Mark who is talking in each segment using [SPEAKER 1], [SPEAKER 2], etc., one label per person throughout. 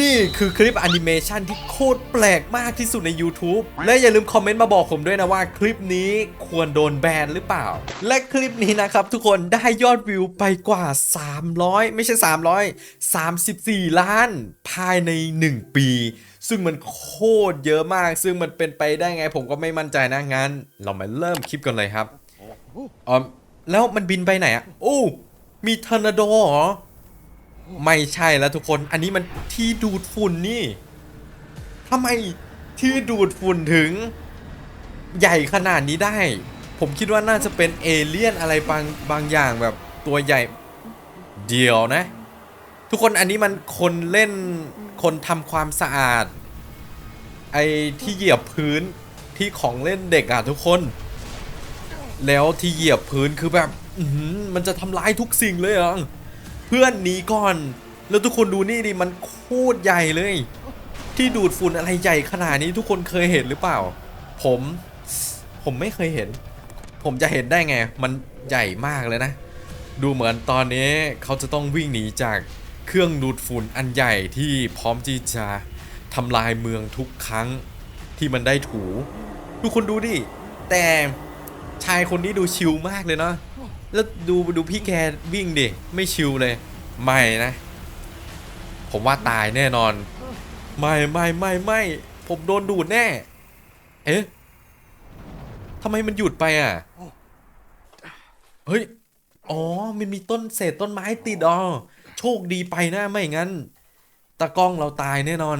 [SPEAKER 1] นี่คือคลิปแอนิเมชันที่โคตรแปลกมากที่สุดใน YouTube และอย่าลืมคอมเมนต์มาบอกผมด้วยนะว่าคลิปนี้ควรโดนแบนหรือเปล่า และคลิปนี้นะครับทุกคนได้ยอดวิวไปกว่า 300 ไม่ใช่ 300 34 ล้าน ภายใน 1 ปี ซึ่งมันโคตรเยอะมาก ซึ่งมันเป็นไปได้ไงผมก็ไม่มั่นใจนะงั้น เรามาเริ่มคลิปกันเลยครับอ๋อแล้วมันบินไปไหนอะโอ้มีทอร์นาโดเหรอ ไม่ใช่แล้วทุกคน อันนี้มันที่ดูดฝุ่นนี่ทำไมที่ดูดฝุ่นถึง ใหญ่ขนาดนี้ได้ ผมคิดว่าน่าจะเป็นเอเลี่ยนอะไรบางบางอย่างแบบตัวใหญ่เดียวนะ ทุกคนอันนี้มันคนเล่นคนทำความสะอาด ไอ้ที่เหยียบพื้นที่ของเล่นเด็กอะทุกคน แล้วที่เหยียบพื้นคือแบบมันจะทำร้ายทุกสิ่งเลยเหรอเพื่อนหนีก่อน แล้วทุกคนดูนี่ดิมันโคตรใหญ่เลย ที่ดูดฝุ่นอะไรใหญ่ขนาดนี้ทุกคนเคยเห็นหรือเปล่า ผมผมไม่เคยเห็น ผมจะเห็นได้ไง มันใหญ่มากเลยนะ ดูเหมือนตอนนี้เขาจะต้องวิ่งหนีจากเครื่องดูดฝุ่นอันใหญ่ที่พร้อมที่จะทำลายเมืองทุกครั้งที่มันได้ถูทุกคนดูดิแต่ชายคนนี้ดูชิลมากเลยเนาะ แล้วดูดูพี่แกวิ่งดิไม่ชิวเลย ไม่นะ ผมว่าตายแน่นอน ไม่ไม่ไม่ไม่ผมโดนดูดแน่ เอ๊ะทำไมมันหยุดไปอะ เฮ้ย อ๋อ มันมีต้นเศษต้นไม้ติดอ๋อโชคดีไปนะไม่งั้นตะกล้องเราตายแน่นอน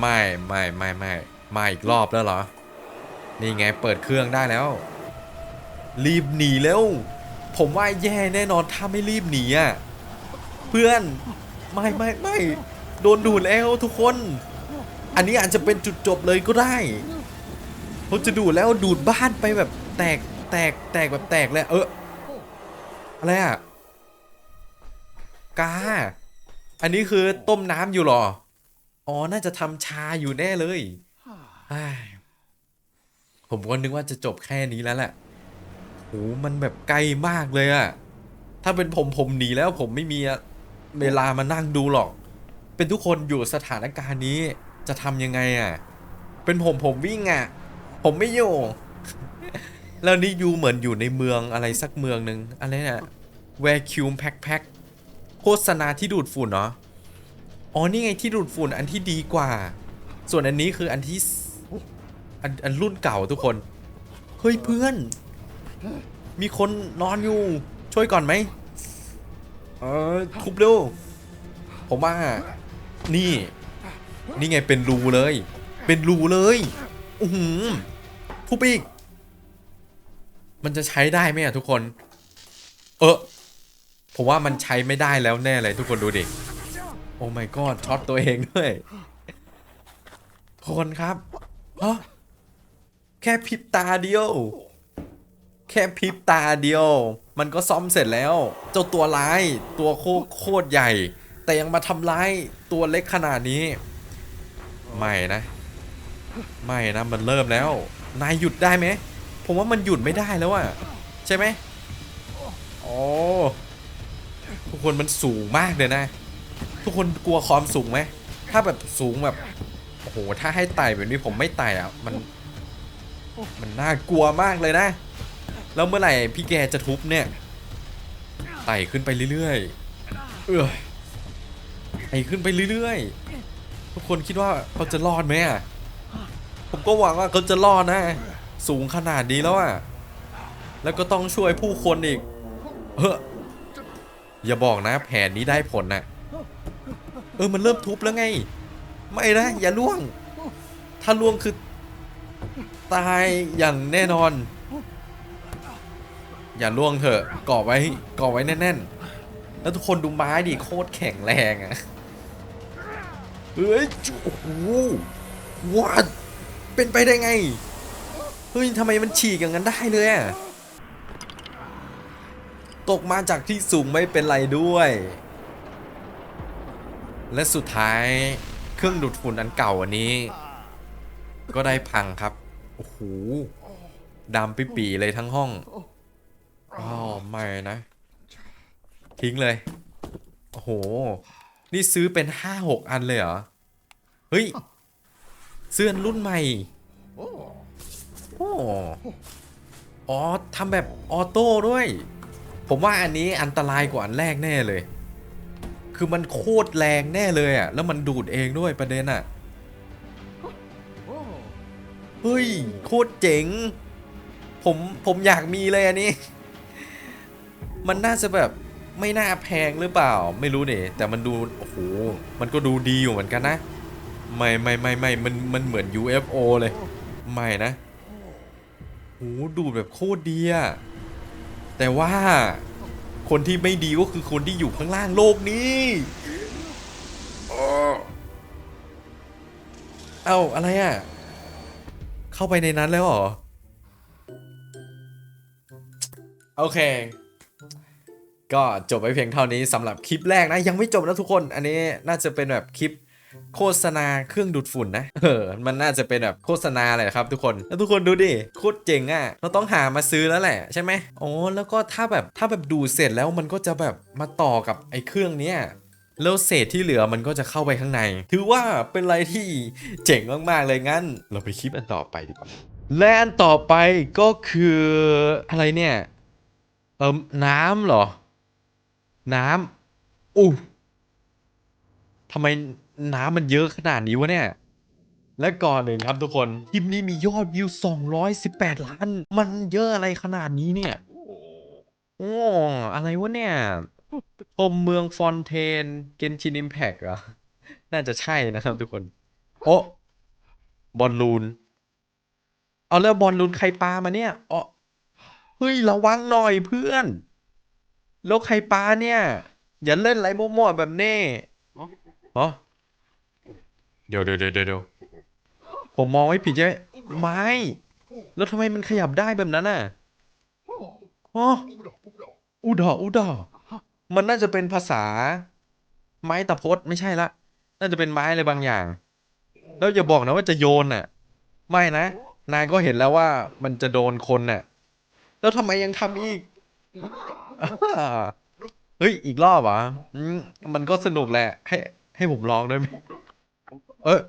[SPEAKER 1] ไม่ไม่ไม่ไม่มาอีกรอบแล้วเหรอ นี่ไงเปิดเครื่องได้แล้ว รีบหนีแล้ว ผมว่าแย่แน่นอนถ้าไม่รีบหนีอะเพื่อนไม่ไม่ไม่โดนดูดแล้วทุกคน อันนี้อาจจะเป็นจุดจบเลยก็ได้เขาจะดูดแล้วดูดบ้านไปแบบแตกแตกแตกแบบแตกเลยเอออะไรอะกา อันนี้คือต้มน้ำอยู่หรอ อ๋อ น่าจะทำชาอยู่แน่เลย ผมก็นึกว่าจะจบแค่นี้แล้วแหละ หมันแบบไกลมากเลยอะถ้าเป็นผมผมหนีแล้วผมไม่มีเวลามานั่งดูหรอก เป็นทุกคนอยู่สถานการณ์นี้จะทำยังไงอะเป็นผมผมวิ่งอะผมไม่อยู่ แล้วนี่ยูเหมือนอยู่ในเมืองอะไรสักเมืองหนึ่งอะไรนะแวร์คิวมแพ็คแพ็คโฆษณาที่ดูดฝุ่นเนาะอ๋อนี่ไงที่ดูดฝุ่นอันที่ดีกว่า ส่วนอันนี้คืออันที่อันอันรุ่นเก่าทุกคน เฮ้ยเพื่อน มีคนนอนอยู่ ช่วยก่อนไหมเออทุบเร็ว ผมว่า นี่ นี่ไงเป็นรูเลย เป็นรูเลยอือหือทุบอีก มันจะใช้ได้ไหมอะทุกคน เออผมว่ามันใช้ไม่ได้แล้วแน่เลยทุกคนดูดิโอ้ my god ช็อตตัวเองด้วยทุกคนครับฮะแค่พริบตาเดียวแค่พริบตาเดียว มันก็ซ่อมเสร็จแล้ว เจ้าตัวร้ายตัวโคโคตรใหญ่ แต่ยังมาทำร้ายตัวเล็กขนาดนี้ ไม่นะ ไม่นะมันเริ่มแล้ว นายหยุดได้ไหมผมว่ามันหยุดไม่ได้แล้วอะใช่ไหมโอ้ทุกคนมันสูงมากเลยนะ ทุกคนกลัวความสูงไหมถ้าแบบสูงแบบโอ้โหถ้าให้ไต่แบบนี้ผมไม่ไต่อะมัน มันน่ากลัวมากเลยนะ แล้วเมื่อไหร่พี่แกจะทุบเนี่ยไต่ขึ้นไปเรื่อยๆ เออไต่ขึ้นไปเรื่อยๆ ทุกคนคิดว่าเขาจะรอดไหมอะ ผมก็หวังว่าเขาจะรอดนะ สูงขนาดนี้แล้วอะ แล้วก็ต้องช่วยผู้คนอีก เฮ้อ อย่าบอกนะแผนนี้ได้ผลนะเออมันเริ่มทุบแล้วไง ไม่นะ อย่าล่วง ถ้าล่วงคือ ตายอย่างแน่นอน อย่าล่วงเถอะก่อไว้ก่อไว้แน่นๆ แล้วทุกคนดูไม้ดิโคตรแข็งแรงอะเฮ้ยโอ้โหวัดเป็นไปได้ไง เฮ้ยทำไมมันฉีกอย่างนั้นได้เลยอะตกมาจากที่สูงไม่เป็นไรด้วย และสุดท้ายเครื่องดูดฝุ่นอันเก่าอันนี้ ก็ได้พังครับ โอ้โหดำปิปีเลยทั้งห้อง อ๋อไม่นะ ทิ้งเลย โอ้โห นี่ซื้อเป็นห้าหกอันเลยเหรอ เฮ้ย เสื้อรุ่นใหม่โอ้อ๋อทำแบบออโต้ด้วย ผมว่าอันนี้อันตรายกว่าอันแรกแน่เลย คือมันโคตรแรงแน่เลยอะแล้วมันดูดเองด้วยประเด็นอะเฮ้ย โคตรเจ๋ง ผม ผมอยากมีเลยอันนี้ มันน่าจะแบบไม่น่าแพงหรือเปล่า ไม่รู้เนี่ยแต่มันดูโอ้โหมันก็ดูดีอยู่เหมือนกันนะ ไม่ไม่ไม่ไม่มันมันเหมือน UFO เลย ไม่นะโหดูแบบโคตรดีอะแต่ว่าคนที่ไม่ดีก็คือคนที่อยู่ข้างล่างโลกนี้อ้อเอ้าอะไรอะเข้าไปในนั้นแล้วเหรอ โอเค ก็จบไปเพียงเท่านี้สำหรับคลิปแรกนะ ยังไม่จบนะทุกคน อันนี้น่าจะเป็นแบบคลิปโฆษณาเครื่องดูดฝุ่นนะเออมันน่าจะเป็นแบบโฆษณาเลยครับทุกคนแล้วทุกคนดูดิโคตรเจ๋งอะ่ะ เราต้องหามาซื้อแล้วแหละใช่ไหมโอ๋อแล้วก็ถ้าแบบถ้าแบบดูเสร็จแล้วมันก็จะแบบมาต่อกับไอ้เครื่องเนี้ยแล้วเศษที่เหลือมันก็จะเข้าไปข้างใน ถือว่าเป็นอะไรที่เจ๋งมากๆเลยงั้น เราไปคลิปอันต่อไปดีกว่าและอันต่อไปก็คืออะไรเนี่ยเอิมน้ำเหรอ น้ำอู้ทำไมน้ำมันเยอะขนาดนี้วะเนี่ย และก่อนเลยครับทุกคนคลิปนี้มียอดวิว 218 ล้าน มันเยอะอะไรขนาดนี้เนี่ย โอ้อะไรวะเนี่ยชมเมืองฟอนเทน เกนชินอิมแพกเหรอ น่าจะใช่นะครับทุกคน โอ้บอลลูน เอาแล้วบอลลูนใครปามาเนี่ยอ๋อเฮ้ย ระวังหน่อยเพื่อน แล้วใครปาเนี่ย อย่าเล่นไรมั่วๆแบบนี้อ๋อเดี๋ยวเดี๋ยวเดี๋ยวเดี๋ยวผมมองไม่ผิดใช่ไหมไม่ แล้วทำไมมันขยับได้แบบนั้นน่ะอ๋ออุดออุดอมันน่าจะเป็นภาษา ไม้ตะพดไม่ใช่ละ น่าจะเป็นไม้อะไรบางอย่าง แล้วอย่าบอกนะว่าจะโยนน่ะ ไม่นะ นายก็เห็นแล้วว่ามันจะโดนคนน่ะ แล้วทำไมยังทำอีกอ่า เฮ้ย อีกรอบเหรออืมมันก็สนุกแหละ ให้ ให้ผมลองด้วยไหมเออ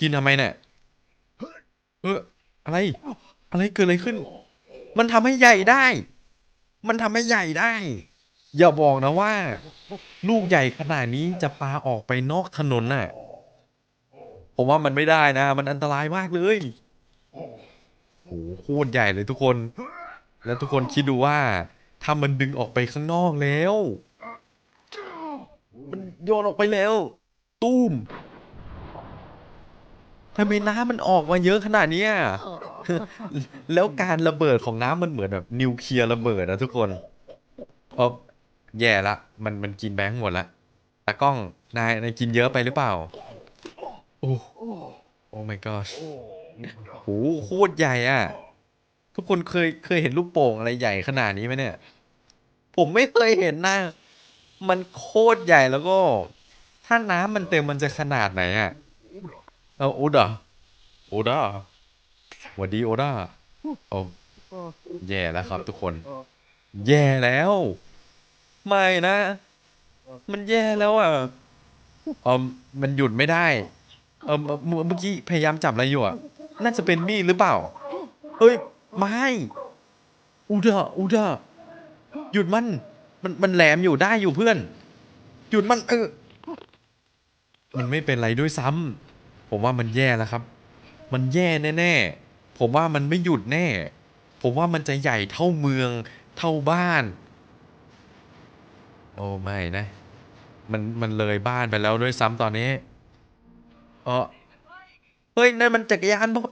[SPEAKER 1] กินทำไมเนี่ยเอออะไร อะไรเกิดอะไรขึ้น มันทำให้ใหญ่ได้ มันทำให้ใหญ่ได้ อย่าบอกนะว่า ลูกใหญ่ขนาดนี้จะปาออกไปนอกถนนน่ะ ผมว่ามันไม่ได้นะ มันอันตรายมากเลยโอ้โหโคตรใหญ่เลยทุกคน แล้วทุกคนคิดดูว่า ถ้ามันดึงออกไปข้างนอกแล้ว มันโยนออกไปแล้ว ตุ้มทำไมน้ำมันออกมาเยอะขนาดนี้แล้วการระเบิดของน้ำมันเหมือนแบบนิวเคลียร์ระเบิดนะทุกคนเออแย่ละ มันมันกินแบงค์หมดละตากล้องนายนายกินเยอะไปหรือเปล่า โอ้โอ้ my god โหโคตรใหญ่อะ ทุกคนเคยเคยเห็นลูกโป่งอะไรใหญ่ขนาดนี้ไหมเนี่ย ผมไม่เคยเห็นนะมันโคตรใหญ่แล้วก็ ถ้าน้ำมันเต็มมันจะขนาดไหนอะเอาโอดาโอดาหวัดดีโอดาโอ้แย่แล้วครับทุกคน แย่แล้ว ไม่นะ มันแย่แล้วอะเออมันหยุดไม่ได้ เออเมื่อเมื่อกี้พยายามจับอะไรอยู่อะ น่าจะเป็นมีดหรือเปล่า เฮ้ย ไม่อูดาอูดาหยุดมัน มันมันแหลมอยู่ได้อยู่เพื่อน หยุดมันเออ มันไม่เป็นไรด้วยซ้ำผมว่ามันแย่แล้วครับ มันแย่แน่ๆ ผมว่ามันไม่หยุดแน่ ผมว่ามันจะใหญ่เท่าเมือง เท่าบ้าน โอ้ไม่นะ มันมันเลยบ้านไปแล้วด้วยซ้ำตอนนี้เออเฮ้ยนั่นมันจักรยานผม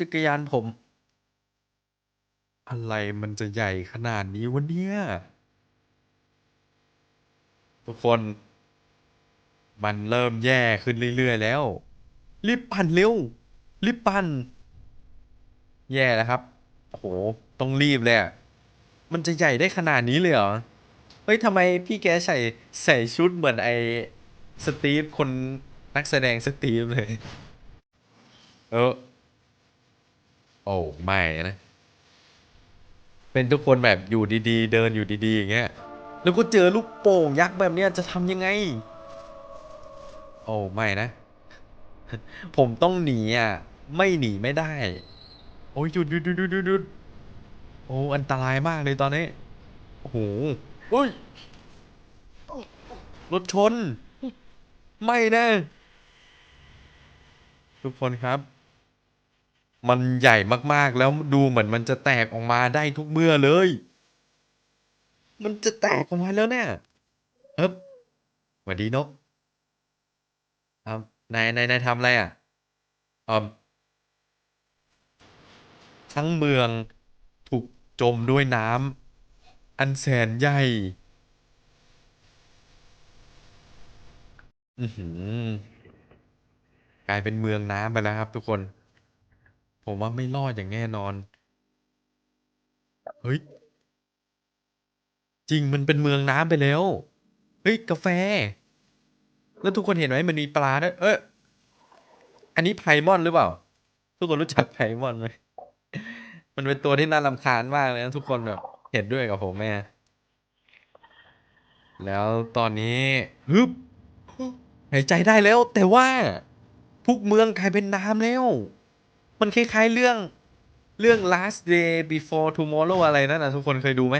[SPEAKER 1] จักรยานผม อะไรมันจะใหญ่ขนาดนี้วะเนี่ย ทุกคน มันเริ่มแย่ขึ้นเรื่อย ๆ แล้ว รีบปั่นเร็ว รีบปั่น แย่แล้วครับโอ้โห ต้องรีบเลยอะมันจะใหญ่ได้ขนาดนี้เลยเหรอ เฮ้ยทำไมพี่แกใส่ใส่ชุดเหมือนไอ้สตีฟคนนักแสดงสตีฟเลย เออ โอ้ ไม่นะ เป็นทุกคนแบบอยู่ดีๆ เดินอยู่ดีๆอย่างเงี้ยแล้วก็เจอลูกโป่งยักษ์แบบเนี้ยจะทำยังไง โอ้ไม่นะ ผมต้องหนีอะ ไม่หนีไม่ได้ โอ้ยหยุดหยุดหยุดหยุดหยุดหยุดโอ้อันตรายมากเลยตอนนี้ โอ้โหเฮ้ยรถชน ไม่นะ ทุกคนครับ มันใหญ่มากๆ แล้วดูเหมือนมันจะแตกออกมาได้ทุกเมื่อเลย มันจะแตกออกมาแล้วเนี่ยเฮ้ยสวัสดีนกครับนายนายนายทำอะไรอะอ่าทั้งเมืองถูกจมด้วยน้ำอันแสนใหญ่ อือหือ กลายเป็นเมืองน้ำไปแล้วครับทุกคน ผมว่าไม่รอดอย่างแน่นอน เฮ้ย จริงมันเป็นเมืองน้ำไปแล้ว เฮ้ย กาแฟ แล้วทุกคนเห็นไหมมันมีปลาด้วยเอออันนี้ไพมอนหรือเปล่า ทุกคนรู้จักไพมอนไหมมันเป็นตัวที่น่ารำคาญมากเลยนะทุกคนแบบเห็นด้วยกับผมแม่ แล้วตอนนี้ฮึบหายใจได้แล้ว แต่ว่าทุกเมืองกลายเป็นน้ำแล้ว มันคล้ายๆเรื่องเรื่อง last day before tomorrow อะไรนั่นนะทุกคนเคยดูไหม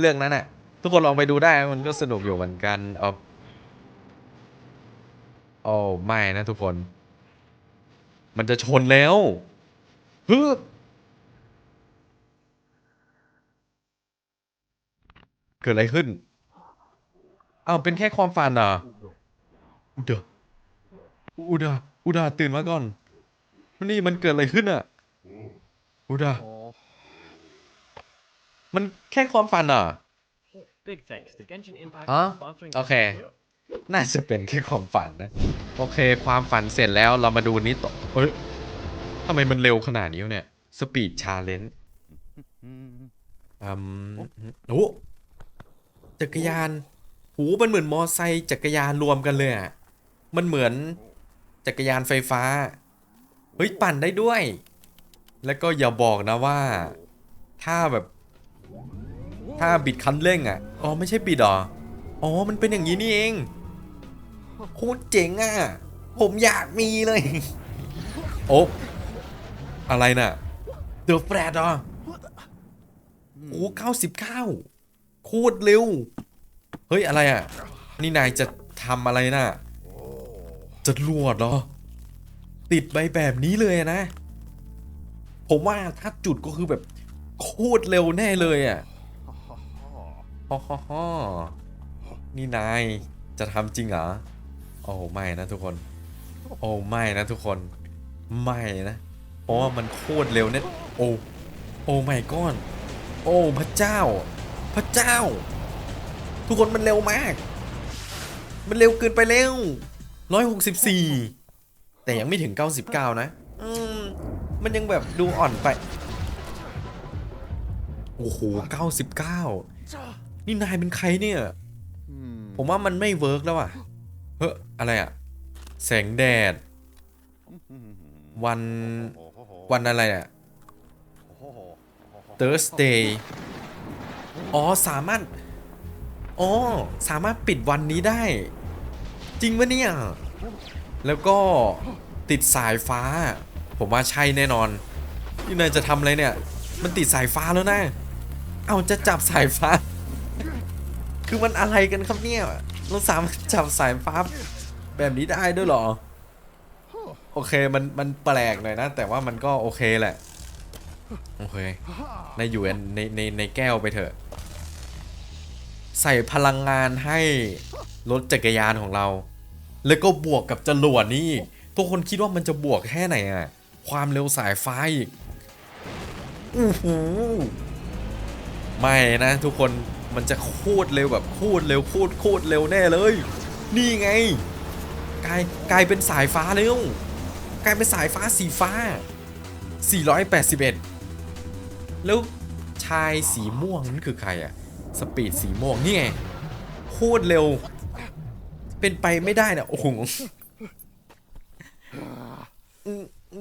[SPEAKER 1] เรื่องนั้นน่ะ ทุกคนลองไปดูได้มันก็สนุกอยู่เหมือนกันเอาโอ้ไม่นะทุกคน มันจะชนแล้วฮึเกิดอะไรขึ้นอ้าวเป็นแค่ความฝันเหรออุดาอุดาอุดาตื่นมาก่อน นี่มันเกิดอะไรขึ้นอะอุดามันแค่ความฝันเหรอ
[SPEAKER 2] Big thanks to Genshin Impact
[SPEAKER 1] Huh?
[SPEAKER 2] for sponsoring
[SPEAKER 1] โอ
[SPEAKER 2] this
[SPEAKER 1] เค
[SPEAKER 2] video.
[SPEAKER 1] น่าจะเป็นแค่ความฝันนะ โอเค ความฝันเสร็จแล้วเรามาดูนี้ต่อเฮ้ยทำไมมันเร็วขนาดนี้วะเนี่ยสปีดชาเลนจ์อืมโอ้จักรยาน หูมันเหมือนมอไซค์จักรยานรวมกันเลยอะ มันเหมือนจักรยานไฟฟ้า เฮ้ยปั่นได้ด้วย แล้วก็อย่าบอกนะว่า ถ้าแบบ ถ้าบิดคันเร่งอะ อ๋อไม่ใช่บิดหรอ อ๋อมันเป็นอย่างนี้นี่เอง โคตรเจ๋งอะ ผมอยากมีเลย โอ้อะไรน่ะ เดอะแฟลตเหรอโอ้เก้าสิบเก้าโคตรเร็ว เฮ้ยอะไรอะ นี่นายจะทำอะไรน่ะจะรวดเหรอ ติดไปแบบนี้เลยนะ ผมว่าถ้าจุดก็คือแบบโคตรเร็วแน่เลยอะฮ่อฮ่อฮ่อนี่นายจะทำจริงเหรอ โอ้ไม่นะทุกคน โอ้ไม่นะทุกคน ไม่นะ เพราะว่ามันโคตรเร็วเนี่ย โอ้โอ้ไม่ก้อน โอ้พระเจ้า พระเจ้า ทุกคนมันเร็วมาก มันเร็วเกินไปเร็วร้อยหกสิบสี่ แต่ยังไม่ถึงเก้าสิบเก้านะ อืม มันยังแบบดูอ่อนไป โอ้โหเก้าสิบเก้านี่นายเป็นใครเนี่ย ผมว่ามันไม่เวิร์กแล้วอะ เฮ้ยอะไรอะ แสงแดด วัน วันอะไรอะ Thursday อ๋อ สามารถ อ๋อ สามารถปิดวันนี้ได้ จริงปะเนี่ย แล้วก็ติดสายฟ้า ผมว่าใช่แน่นอนนี่นายจะทำอะไรเนี่ย มันติดสายฟ้าแล้วนะเอาจะจับสายฟ้า คือมันอะไรกันครับเนี่ยเราสามารถจับสายฟ้าแบบนี้ได้ด้วยหรอ โอเคมันมันแปลกหน่อยนะ แต่ว่ามันก็โอเคแหละ โอเคในอยู่ในในในแก้วไปเถอะ ใส่พลังงานให้รถจักรยานของเรา แล้วก็บวกกับจรวดนี่ ทุกคนคิดว่ามันจะบวกแค่ไหนอะความเร็วสายฟ้าอีกอู้หูไม่นะทุกคนมันจะโคตรเร็วแบบโคตรเร็วโคตรโคตรเร็วแน่เลย นี่ไง กลายกลายเป็นสายฟ้าเร็วกลายเป็นสายฟ้าสีฟ้า 481 แล้วชายสีม่วงนั่นคือใครอะสปีดสีม่วงนี่ไงโคตรเร็ว เป็นไปไม่ได้นะโอ้โห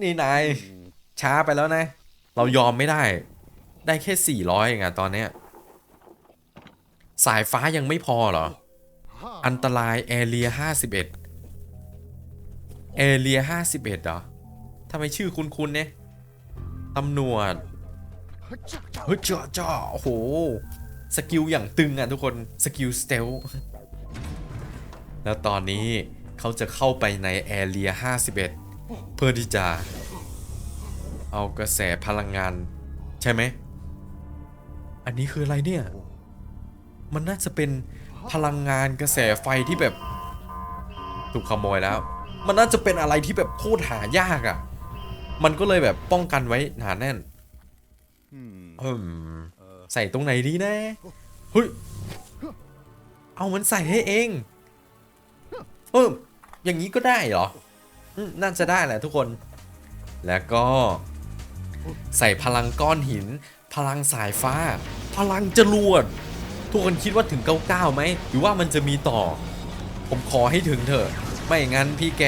[SPEAKER 1] นี่นายช้าไปแล้วนะ เรายอมไม่ได้ ได้แค่400เองอะตอนเนี้ย สายฟ้ายังไม่พอเหรอ อันตรายแอเรีย51แอเรีย51เอ็ดเหรอทำไมชื่อคุ้นๆเนี่ยตำรวจเฮ้ยจ่อจ่อโอ้โห สกิลอย่างตึงอะทุกคน สกิลสเตล แล้วตอนนี้เขาจะเข้าไปในแอเรีย51 เพื่อที่จะ เอากระแสพลังงาน ใช่ไหม อันนี้คืออะไรเนี่ย มันน่าจะเป็นพลังงานกระแสไฟที่แบบถูกขโมยแล้ว มันน่าจะเป็นอะไรที่แบบโคตรหายากอะ่ะ มันก็เลยแบบป้องกันไว้หนาแน่นอืมใส่ตรงไหนดีนะเฮ้ย เอามันใส่ให้เองเอออย่างนี้ก็ได้เหรอน่าจะได้แหละทุกคน แล้วก็ ใส่พลังก้อนหิน พลังสายฟ้า พลังจรวด ทุกคนคิดว่าถึง 99ไหม หรือว่ามันจะมีต่อ ผมขอให้ถึงเถอะ ไม่งั้นพี่แก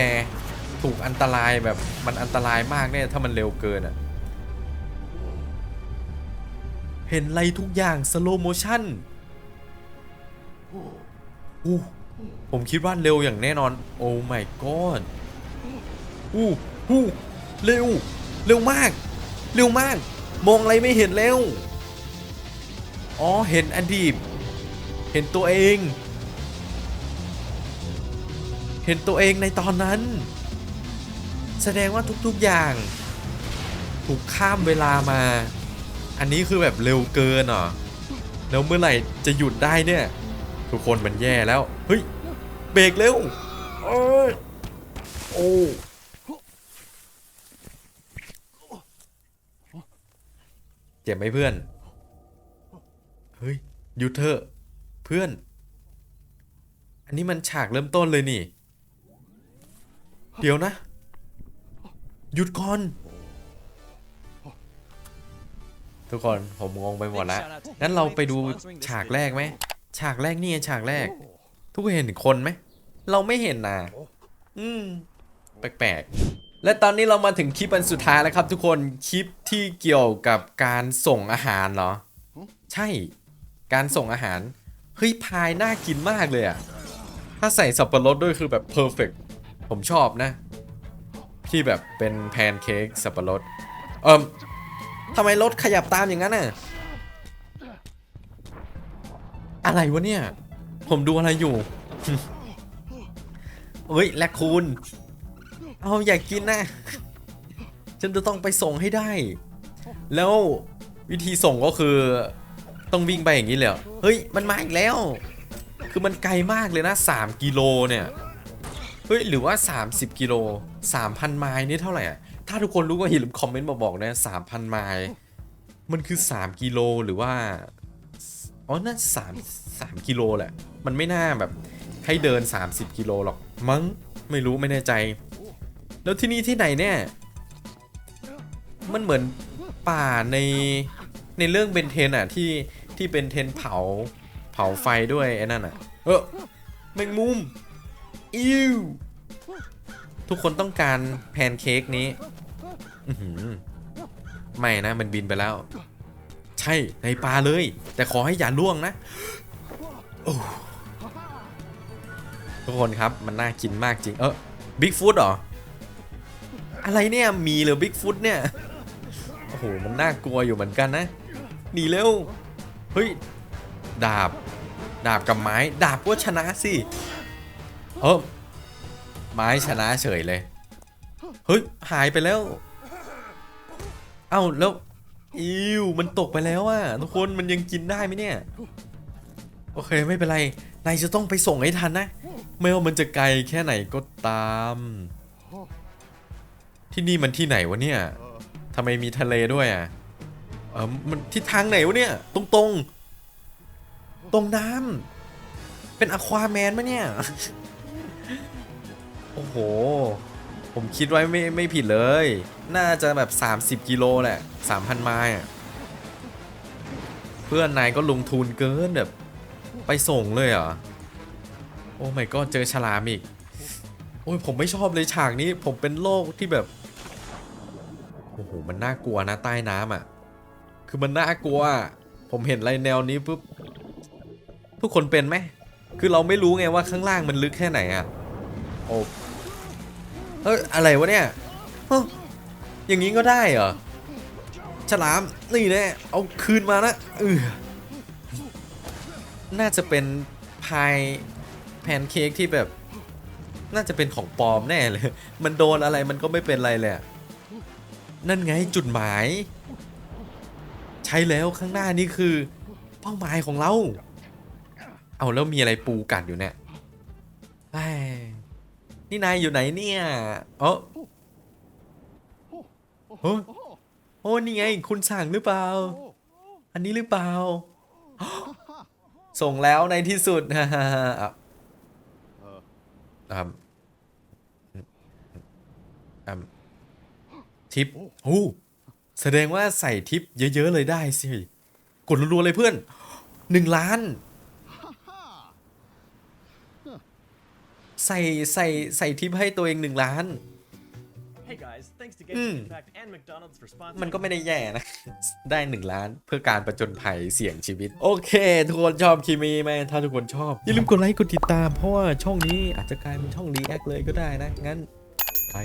[SPEAKER 1] ถูกอันตรายแบบมันอันตรายมากแน่ถ้ามันเร็วเกินอะเห็นไรทุกอย่างสโลโมชั่นโอ้ ผมคิดว่าเร็วอย่างแน่นอน โอ้ my god อู้หูเร็ว เร็วมาก เร็วมาก มองอะไรไม่เห็นแล้ว อ๋อ เห็นอดีต เห็นตัวเอง เห็นตัวเองในตอนนั้น แสดงว่าทุกๆอย่าง ถูกข้ามเวลามา อันนี้คือแบบเร็วเกินอะ แล้วเมื่อไหร่จะหยุดได้เนี่ย ทุกคนมันแย่แล้ว เฮ้ย เบรกเร็วโอ้โอ้เจ็บไหมเพื่อน เฮ้ยหยุดเถอะเพื่อน อันนี้มันฉากเริ่มต้นเลยนี่ เดี๋ยวนะ หยุดก่อน ทุกคนผมงงไปหมดแล้ว งั้นเราไปดูฉากแรกไหม ฉากแรกนี่ไงฉากแรก ทุกคนเห็นคนไหม เราไม่เห็นนะอืม แปลกๆ และตอนนี้เรามาถึงคลิปอันสุดท้ายแล้วครับ ทุกคนคลิปที่เกี่ยวกับการส่งอาหารเหรอ ใช่ การส่งอาหาร เฮ้ยพายน่ากินมากเลยอะถ้าใส่สับปะรดด้วยคือแบบเพอร์เฟกผมชอบนะ ที่แบบเป็นแพนเค้กสับปะรด เอิมทำไมรถขยับตามอย่างนั้นน่ะ อะไรวะเนี่ย ผมดูอะไรอยู่เฮ้ยแลคคูนเอาอยากกินนะฉันจะต้องไปส่งให้ได้ แล้ววิธีส่งก็คือต้องวิ่งไปอย่างนี้เลยเฮ้ย มันมาอีกแล้ว คือมันไกลมากเลยนะ 3 กิโลเนี่ย เฮ้ย หรือว่า 30 กิโล 3,000 ไมล์นี่เท่าไหร่อะถ้าทุกคนรู้ก็อย่าลืมคอมเมนต์มาบอกนะ3,000 ไมล์ มันคือ 3 กิโลหรือว่า อ๋อน่าสามสามกิโลแหละ มันไม่น่าแบบให้เดิน 30 กิโลหรอก มั้ง ไม่รู้ไม่แน่ใจ แล้วที่นี่ที่ไหนเนี่ย มันเหมือนป่าในในเรื่องเบนเทนอะที่ที่เป็นเทนเผาเผาไฟด้วยไอ้นั่นอะ เออแมงมุม อิวทุกคนต้องการแพนเค้กนี้ ไม่นะมันบินไปแล้ว ใช่ในปลาเลย แต่ขอให้อย่าล่วงนะทุกคนครับมันน่ากินมากจริง เออบิ๊กฟุตเหรอ อะไรเนี่ยมีเหรือบิ๊กฟุตเนี่ย โอ้โห มันน่ากลัวอยู่เหมือนกันนะหนีเร็ว เฮ้ย ดาบ ดาบกับไม้ ดาบก็ชนะสิเออไม้ชนะเฉยเลย เฮ้ย หายไปแล้ว เอ้าแล้ว อิวมันตกไปแล้วอะทุกคนมันยังกินได้ไหมเนี่ย โอเคไม่เป็นไรนายจะต้องไปส่งให้ทันนะ ไม่ว่ามันจะไกลแค่ไหนก็ตาม ที่นี่มันที่ไหนวะเนี่ยทำไมมีทะเลด้วยอะเออมันทิศทางไหนวะเนี่ย ตรงตรงตรงน้ำเป็นอควาแมนมะเนี่ย โอ้โห ผมคิดไว้ไม่ไม่ผิดเลย น่าจะแบบ 30 กิโลแหละ 3,000 ไมล์อะเพื่อนนายก็ลงทุนเกินแบบ ไปส่งเลยเหรอ โอ้ไม่ก็เจอฉลามอีก โอ้ยผมไม่ชอบเลยฉากนี้ผมเป็นโรคที่แบบ โอ้โห มันน่ากลัวนะใต้น้ำอะ คือมันน่ากลัวอะผมเห็นอะไรแนวนี้ปุ๊บ ทุกคนเป็นไหม คือเราไม่รู้ไงว่าข้างล่างมันลึกแค่ไหนอะ โอ้ เอ้ยอะไรวะเนี่ยอย่างนี้ก็ได้เหรอ ฉลาม นี่แน่เอาคืนมานะเออน่าจะเป็นพายแพนเค้กที่แบบ น่าจะเป็นของปลอมแน่เลย มันโดนอะไรมันก็ไม่เป็นไรเลยนั่นไงจุดหมาย ใช่แล้วข้างหน้านี่คือ เป้าหมายของเรา เอาแล้วมีอะไรปูกัดอยู่เนี่ย นี่นายอยู่ไหนเนี่ยเออโอ้โอ้นี่ไง คุณสั่งหรือเปล่า อันนี้หรือเปล่า ส่งแล้วในที่สุดฮ่าฮ่าฮ่าอะอะอะทิปโอ้แสดงว่าใส่ทิปเยอะ ๆ เลยได้สิ กดรัวๆเลยเพื่อนหนึ่งล้าน ใส่ใส่ใส่ทิปให้ตัวเองหนึ่งล้าน
[SPEAKER 2] Hey guys, thanks to
[SPEAKER 1] Hmm.
[SPEAKER 2] Genshin Impact and McDonald's for sponsoring.
[SPEAKER 1] มันก็ไม่ได้แย่นะ ได้หนึ่งล้านเพื่อการประจนภัยเสี่ยงชีวิต โอเค ทุกคนชอบคลิปนี้ไหมถ้าทุกคนชอบ อย่าลืมกดไลค์กดติดตามเพราะว่าช่องนี้อาจจะกลายเป็นช่องรีแอคเลยก็ได้นะ งั้นไป